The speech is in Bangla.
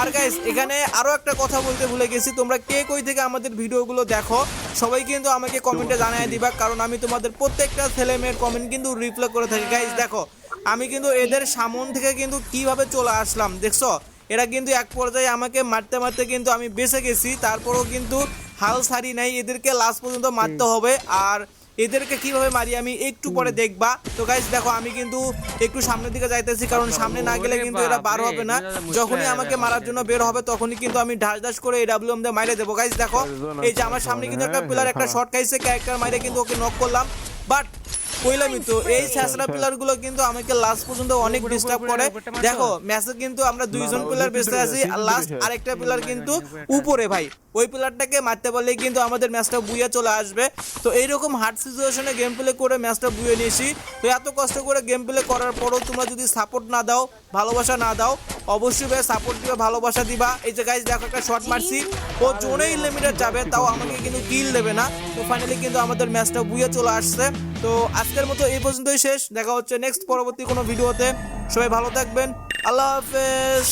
আর গাইস এখানে আরও একটা কথা বলতে ভুলে গেছি। তোমরা কে কই থেকে আমাদের ভিডিওগুলো দেখো সবাই কিন্তু আমাকে কমেন্টে জানিয়ে দিবা কারণ আমি তোমাদের প্রত্যেকটা ছেলে মেয়ের কমেন্ট কিন্তু রিপ্লাই করে থাকি। গাইস দেখো আমি কিন্তু এদের সামন থেকে কিন্তু কীভাবে চলে আসলাম দেখছ? এরা কিন্তু এক পর্যায়ে আমাকে মারতে মারতে কিন্তু আমি বেঁচে গেছি তারপরেও কিন্তু হাল ছাড়ি নাই এদেরকে লাস্ট পর্যন্ত মারতে হবে। আর এদেরকে কীভাবে মারি আমি একটু পরে দেখবা। তো গাইস দেখো আমি কিন্তু একটু সামনের দিকে যাইতেছি কারণ সামনে না গেলে কিন্তু এরা বার হবে না। যখনই আমাকে মারার জন্য বের হবে তখনই কিন্তু আমি ঢাস ঢাস করে এডাব্লিউএম দিয়ে মাইরে দেবো। গাইস দেখো এই যে আমার সামনে কিন্তু একটা প্লেয়ার একটা শর্ট খাইছে ক্যারেক্টার মাইরে কিন্তু ওকে নক করলাম। বাট কইলামই তো এই গুলো কিন্তু আমাকে লাস্ট পর্যন্ত অনেক ডিস্টার্ব করে। দেখো ম্যাচে কিন্তু আমরা দুইজন প্লেয়ার বেঁচে আছি আর লাস্ট আরেকটা প্লেয়ার কিন্তু উপরে ভাই। ওই প্লেয়ারটাকে মারতে পারলেই কিন্তু আমাদের ম্যাচটা বুইয়ে চলে আসবে। তো এইরকম হার্ড সিচুয়েশনে গেম প্লে করে ম্যাচটা বুইয়ে নিয়েছি। তো এত কষ্ট করে গেম প্লে করার পরও তোমরা যদি সাপোর্ট না দাও ভালোবাসা না দাও অবশ্যই ভাই সাপোর্ট দিবা ভালোবাসা দিবা। এই যে গাইজ দেখো একটা শর্ট মারছি। ও জোনেই লিমিটেড যাবে, তাও আমাকে কিন্তু কিল দেবে না। তো ফাইনালি কিন্তু আমাদের ম্যাচটা বুয়ে চলে আসছে। তো আজকের মতো এই পর্যন্তই শেষ। দেখা হচ্ছে নেক্সট পরবর্তী কোনো ভিডিওতে সবাই ভালো থাকবেন। আল্লাহ হাফেজ।